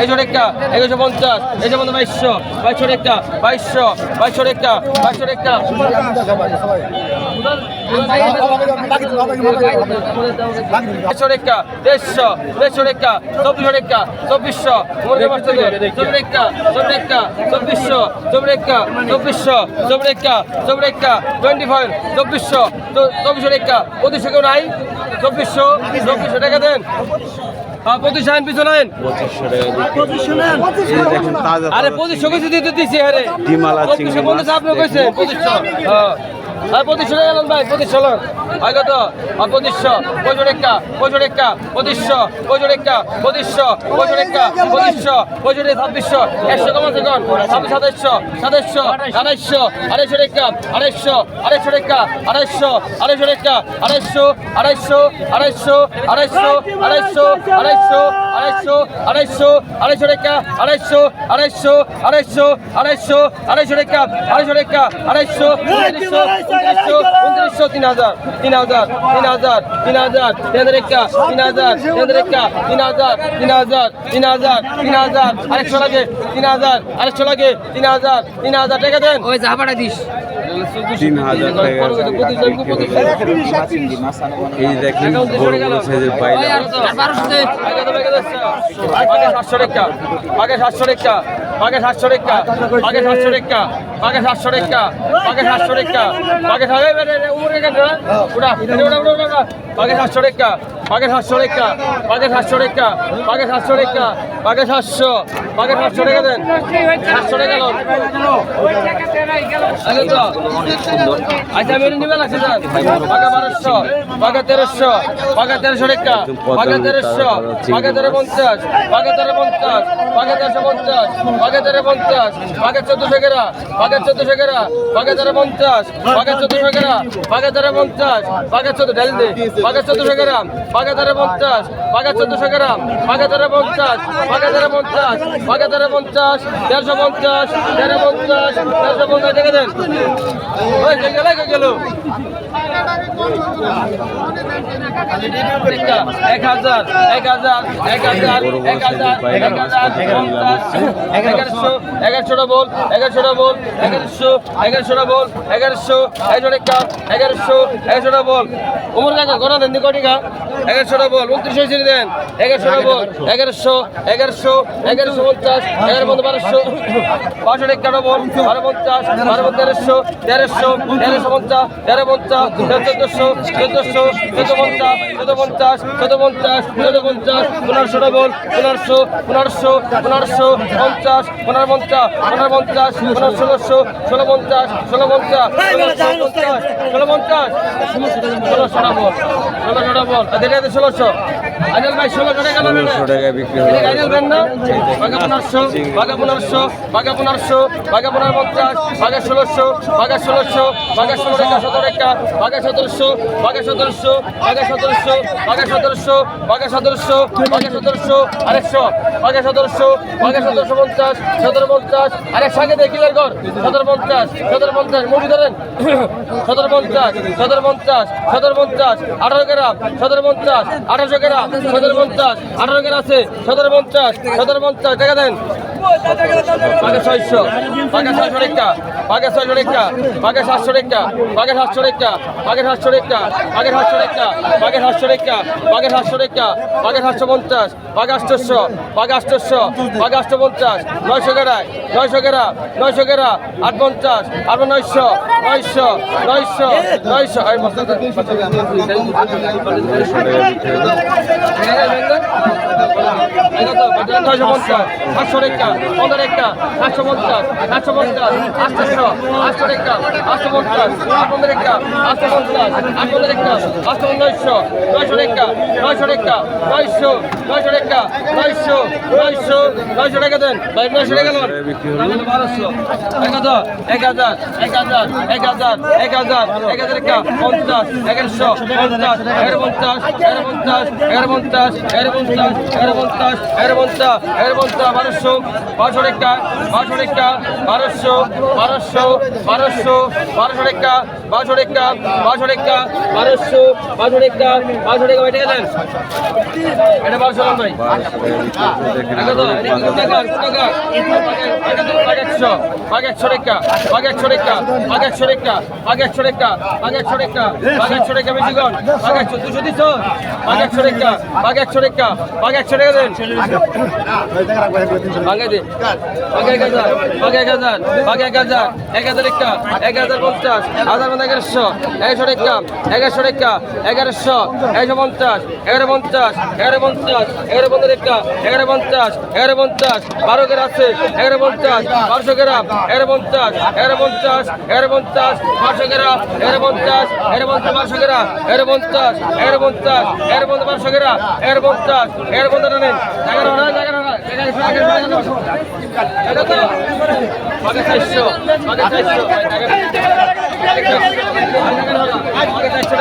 এই পঞ্চাশ এই যে বাইশশো রেখা বাইশশো দেড়শো দেড়শো রেখা চব্বিশশো রেখা চব্বিশশো চব্বিশশো চব্বিশ রেখা রেখা টোয়েন্টি ফাইভ চব্বিশশো নাই চব্বিশশো চব্বিশশো টাকা দেন পঁচিশান পিছনেন আরে পঁচিশশো কিছু দিতে দিছি আরে। পঁচিশশো বন্ধু আপনি কইছেন পঁচিশশো। হ্যাঁ আর পঁচিশশো টাকা নেন ভাই পঁচিশশো লোক আর কত আর পঁচিশশো পঁচিশ রেখা পঁচিশ রেখা পঁচিশশো পঁচিশ রেখা পঁচিশশো পঁচিশ রেখা পঁচিশশো পঁচিশ ছাব্বিশশো একশো কমন সেকন্ড ছাব্বিশ সাতাইশশো সাতাইশশো আড়াইশো আড়াইশো রেখা আড়াইশো আড়াইশো রেখা আড়াইশো আড়াইশো রেখা আড়াইশো আড়াইশো আড়াইশো আড়াইশো আড়াইশো আড়াইশো আড়াইশো আড়াইশো আড়াইশো রেখা আড়াইশো আড়াইশো আড়াইশো আড়াইশো আড়াইশো রেখা আড়াইশো রেখা আড়াইশো উনত্রিশশো তিন হাজার তিন হাজার তিন হাজার তিন হাজার হাজার তিন হাজার তিন হাজার তিন হাজার তিন হাজার তিন হাজার আরেকশো লাগে তিন হাজার আরেকশো লাগে তিন হাজার তিন হাজার টাকা দিস তিন হাজার এই দেখেন বড় বড় সাইজের দে আগে সাতশো রেখা আগে সাতশো রেখা আগে সাতশো রেখা আগে সাতশো রেখা বাঘে সাতশো রেখা বাঘে সাতশো রেখা বাঘে ওটা বাঘে সাতশো রেখা বাঘে সাতশো রেখা বাঘে সাতশো রেখা বাঘে সাতশো রেখা বাঘে সাতশো বাঘে সাতশো রেখা দেন। সাতশো রেখা লোন। আচ্ছা মেরে আচ্ছা, নিবেন আছে স্যার বাঘা বারোশো বাঘা তেরোশো বাঘা তেরোশো রেখা বাঘা তেরোশো বাঘা তেরো পঞ্চাশ বাঘা তেরো পঞ্চাশ বাঘা তেরোশো পঞ্চাশ বাঘা তেরো পঞ্চাশ বাঘা চোদ্দশো গেরা পাকা চোদ্দশো গেরা পাকা তেরো পঞ্চাশ পাকা চোদ্দশো গেরা পাকা তেরো পঞ্চাশ পাকা চোদ্দ ঢাল দে পাকা চোদ্দশো গ্রাম পাকা তেরো পঞ্চাশ পাকা চোদ্দশো গ্রাম পাকা তেরো পঞ্চাশ পাকা তেরো পঞ্চাশ পাকা তেরো পঞ্চাশ, দেড়শো পঞ্চাশ তেরো পঞ্চাশ, দেড়শো পঞ্চাশ, দেখে দেন। গেল এক হাজার এক হাজার এক হাজার এক হাজার এক হাজার, পঞ্চাশ, এগারোশো, এগারোশোটা বল এগারোশোটা বল। এগারোশো এগারোশোটা বল, এগারোশো এগারোশো টাকা এগারোশো এগারোশোটা বল। উমর কাকা গণা দেন? কোটিকা এগারোশোটা বল, উনত্রিশ হয়েছে দেন। এগারোশোটা বল, এগারোশো এগারোশো এগারোশো পঞ্চাশ, এগারো পঞ্চাশ বারোশো। পাঁচশো টাকা বল, বারো পঞ্চাশ, বারো তেরোশো তেরোশো তেরোশো পঞ্চাশ, তেরো পঞ্চাশ চোদ্দশো চোদ্দশো, চোদ্দ পঞ্চাশ চোদ্দ পঞ্চাশ চোদ্দ পঞ্চাশ চোদ্দ পঞ্চাশ পনেরোশোটা বল, পনেরোশো পনেরোশো পনেরোশো পঞ্চাশ, পনেরো পঞ্চাশ পনেরো পঞ্চাশ পনেরো ষোলোশো সাতশো ষোলো পঞ্চাশ ষোলো পঞ্চাশ ষোলো পঞ্চাশ ষোলো ষোলো বল ষোলো ষোলো বল ষোলোশো ষোলোশো টাকা বিক্রি হলো বাঘা পনেরোশো বাঘা পনেরোশো বাঘা পনেরোশো বাঘা পনেরো পঞ্চাশ বাঘা ষোলোশো বাঘা ষোলোশো বাঘা ষোলো রেখা সতেরো রেখা বাঘা সতেরোশো বাঘা সতেরোশো বাঘা সতেরোশো বাঘা সতেরোশো বাঘা সতেরোশো বাঘা সতেরোশো আরেকশো বাঘা সতেরোশো বাঘা সতেরোশো পঞ্চাশ সতেরো পঞ্চাশ আরেকশো আগে দেখি সতেরো পঞ্চাশ সতেরো পঞ্চাশ মুভি ধরেন। সতেরো পঞ্চাশ সতেরো পঞ্চাশ সতেরো পঞ্চাশ আঠারো গ্রাম সতেরো পঞ্চাশ আঠারোশো গ্রাম সতেরো পঞ্চাশ আঠারো আছে সতেরো পঞ্চাশ সতেরো পঞ্চাশ টাকা দেন। পাকে ছয়শো পাকে ছয়শো রেখা, পাকে ছয়শো রেখা, পাকে রেখা, পাকে সাতশো রেখা, পাকে সাতশো রেখা, পাকে সাতশো রেখা, পাকে সাতশো রেখা, পাকে সাতশো রেখা, পাকে সাতশো পঞ্চাশ, পাকে আষ্টশো পাকে আষ্টশো পঞ্চাশ নয়শো গেরায় নয়শো গেরা নয়শো গেরা আট পঞ্চাশ আট নয়শো নয়শো নয়শো নয়শো নয়শো পঞ্চাশ সাতশো রেখা পনেরো রেখা সাতশো পঞ্চাশ সাতশো পঞ্চাশ আটশো আটশো রেখা আটশো পঞ্চাশ পনেরো রেখা আটশো পঞ্চাশ আট পনেরো রেখা আটশো নয়শো নয়শো রেখা নয়শো রেখা নয়শো নয়শো রেখা নয়শো নয়শো নয়শো টাকা দেন ভাই নয়শো টাকা দেন বারোশো এক হাজার এক হাজার এক হাজার এক হাজার এক হাজার এক হাজার একা পঞ্চাশ এগারোশো পঞ্চাশ এগারো পঞ্চাশ এগারো পঞ্চাশ এগারো পঞ্চাশ এগারো পঞ্চাশ এগারো পঞ্চাশ এগারো পঞ্চাশ পঞ্চাশ এগারো পঞ্চাশ বারোশো বারোশো রেখা বারোশো রেখা বারোশো বারোশো বারোশো বারোশো রেখা বারোশো রেখা বারোশো রেখা বারোশো বারোশো রেখা বারোশো রেখা বেটে গেলেন এটা বারোশো লাম ভাই টাকা। একশো বাঘ একশো রেখা বাঘ একশো রেখা বাঘ একশো রেখা বাঘ একশো রেখা বাঘ একশো রেখা বাঘ একশো রেখা বেশি কন বাঘ একশো দুশো দিছ? বাঘ একশো রেখা বাঘ একশো রেখা বাঘ একশো রেখা দেন। ভাগে এক এক হাজার একটা এক হাজার পঞ্চাশ হাজার মানে এগারোশো এগারোশো রেখা এগারোশো রেখা এগারোশো এগারোশো পঞ্চাশ এগারো পঞ্চাশ এগারো পঞ্চাশ এগারো পনেরো রেখা এগারো পঞ্চাশ এগারো পঞ্চাশ বারো গেরা আছে এগারো পঞ্চাশ বারোশো গ্রাম এগারো পঞ্চাশ এগারো পঞ্চাশ এগারো পঞ্চাশ বারোশো গ্রাম এগারো পঞ্চাশ এগারো পঞ্চাশ বারোশো গ্রাম এগারো পঞ্চাশ এগারো পঞ্চাশ এগারো পঞ্চাশ বারোশো গ্রাম এগারো পঞ্চাশ এগারো পঞ্চাশ এগারো হাজার এগারো আগে চারশো